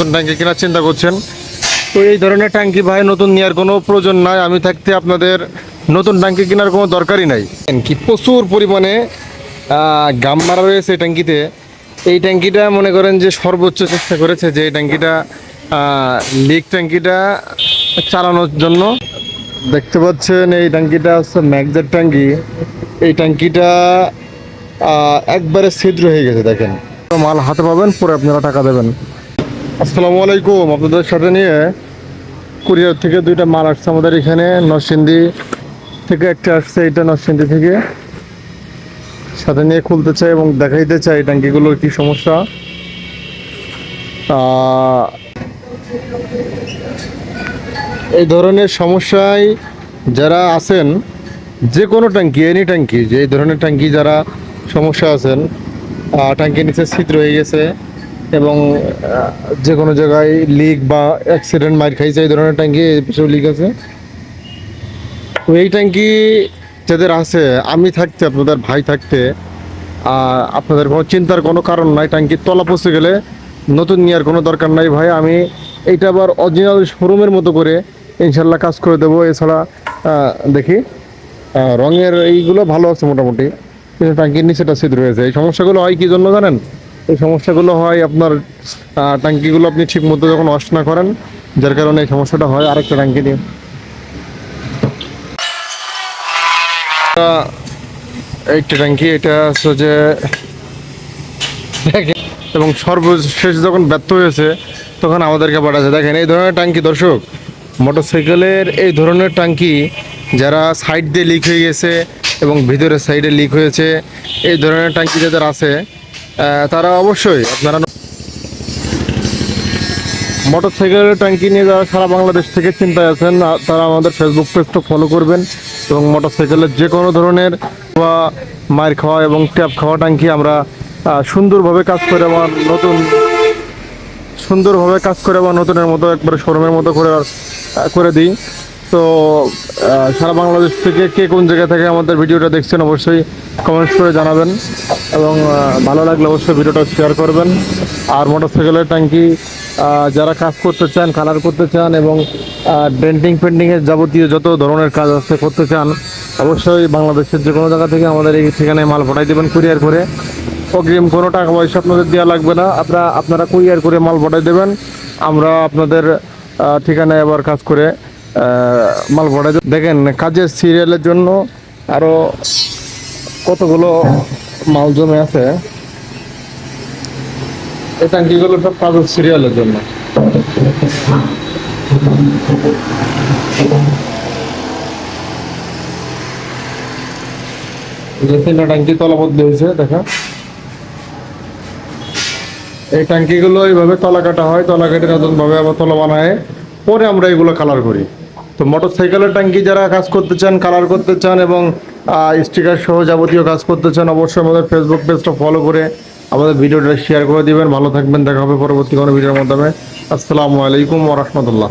নতুন ট্যাঙ্কি কেনার চিন্তা করছেন? তো এই ধরনের ট্যাঙ্কি ভাই নতুন নেওয়ার কোনো প্রয়োজন নাই। আমি থাকতে আপনাদের নতুন ট্যাঙ্কি কেনার কোনো দরকারই নাই। কি প্রচুর পরিমাণে গাম মারা রয়েছে এই ট্যাঙ্কিতে। এই ট্যাঙ্কিটা মনে করেন যে সর্বোচ্চ চেষ্টা করেছে যে এই ট্যাঙ্কিটা লিক ট্যাঙ্কিটা চালানোর জন্য। দেখতে পাচ্ছেন এই ট্যাঙ্কিটা হচ্ছে ম্যাগজের ট্যাঙ্কি। এই ট্যাঙ্কিটা একবারে ছিদ্র হয়ে গেছে দেখেন। মাল হাতে পাবেন পরে আপনারা টাকা দেবেন। আসসালামু আলাইকুম। আপনাদের সাথে নিয়ে কুরিয়ার থেকে দুইটা মাল আসছে আমাদের এখানে, নরসিংদী থেকে একটা আসছে, এটা নরসিংদী থেকে। সাথে নিয়ে খুলতে চাই এবং দেখাইতে চাই ট্যাঙ্কিগুলোর কি সমস্যা। এই ধরনের সমস্যায় যারা আছেন, যে কোনো ট্যাঙ্কি এনি ট্যাঙ্কি, যে এই ধরনের ট্যাঙ্কি যারা সমস্যা আছেন ট্যাঙ্কির নিচে ছিদ্র হয়ে গেছে। এবং যে কোনো জায়গায় লিক বা অ্যাক্সিডেন্ট মার খাইছে, এই ধরনের ট্যাঙ্কি পিছু লিক আছে? তো এই ট্যাঙ্কি যাদের আছে, আমি থাকতে, আপনাদের ভাই থাকতে আপনাদের কোনো চিন্তার কোনো কারণ নাই ট্যাঙ্কির তলা পচে গেলে নতুন নেওয়ার কোনো দরকার নাই ভাই। আমি এইটা আবার অরিজিনাল শোরুমের মতো করে ইনশাল্লাহ কাজ করে দেবো। এছাড়া দেখি রঙের এইগুলো ভালো আছে মোটামুটি। কিন্তু ট্যাঙ্কির নিচেটা ছিদ্র হয়েছে এই সমস্যাগুলো হয় কি জন্য জানেন? এই সমস্যাগুলো হয় আপনার ট্যাঙ্কিগুলো আপনি ঠিক মতো যখন ওয়াশ না করেন, যার কারণে এই সমস্যাটা হয় আরেকটা ট্যাঙ্কি নিয়ে একটা ট্যাঙ্কি, এটা হচ্ছে যে এবং সর্বশেষ যখন ব্যর্থ হয়েছে, তখন আমাদেরকে পাঠাচ্ছে। দেখেন, এই ধরনের ট্যাঙ্কি দর্শক, মোটরসাইকেলের এই ধরনের ট্যাঙ্কি যারা সাইড দিয়ে লিক হয়ে গেছে এবং ভিতরের সাইডে লিক হয়েছে, এই ধরনের ট্যাঙ্কি যাদের আছে তারা অবশ্যই আপনারা মোটর সাইকেলের ট্যাঙ্কি নিয়ে যারা সারা বাংলাদেশ থেকে চিন্তায় আছেন তারা আমাদের ফেসবুক পেজটা ফলো করবেন এবং মোটর সাইকেলের যে কোনো ধরনের বা মায়ের খাওয়া এবং ট্যাপ খাওয়া ট্যাঙ্কি আমরা সুন্দরভাবে কাজ করে আমার নতুন, সুন্দরভাবে কাজ করে বা নতুনের মতো একবারে শোরুমের মতো করে করে দিই। তো সারা বাংলাদেশ থেকে কে কোন জায়গা থেকে আমাদের ভিডিওটা দেখছেন অবশ্যই কমেন্টস করে জানাবেন এবং ভালো লাগলে অবশ্যই ভিডিওটা শেয়ার করবেন। আর মোটরসাইকেলের ট্যাঙ্কি যারা কাজ করতে চান কালার করতে চান এবং ডেন্টিং পেন্টিংয়ের যাবতীয় যত ধরনের কাজ আছে করতে চান, অবশ্যই বাংলাদেশের যে কোনো জায়গা থেকে আমাদের এই ঠিকানায় মাল পাঠাই দেবেন কুরিয়ার করে। অগ্রিম কোনো টাকা পয়সা আপনাদের দেওয়া লাগবে না। আপনারা আপনারা কুরিয়ার করে মাল পাঠাই দেবেন। আমরা আপনাদের ঠিকানায় আবার কাজ করে মাল দেব দেখেন, কাজের সিরিয়ালের জন্য আরও কতগুলো মাল জমে আছে। এই ট্যাঙ্কিগুলো সব কাজের সিরিয়ালের জন্য। তিনটা ট্যাঙ্কি তলাবদ্ধ হয়েছে, দেখা। এই ট্যাঙ্কিগুলো এইভাবে তলা কাটা হয় তলা কেটে নতুনভাবে আবার তলা বানায়, পরে আমরা এগুলো কালার করি। তো মোটর সাইকেলের ট্যাঙ্কি যারা কাজ করতে চান কালার করতে চান এবং স্টিকার সহ যাবতীয় কাজ করতে চান, অবশ্যই আমাদের ফেসবুক পেজটা ফলো করে আমাদের ভিডিওটা শেয়ার করে দিবেন। ভালো থাকবেন। দেখা হবে পরবর্তী কোনো ভিডিওর মাধ্যমে। আসসালামু আলাইকুম ওরহমতুল্লাহ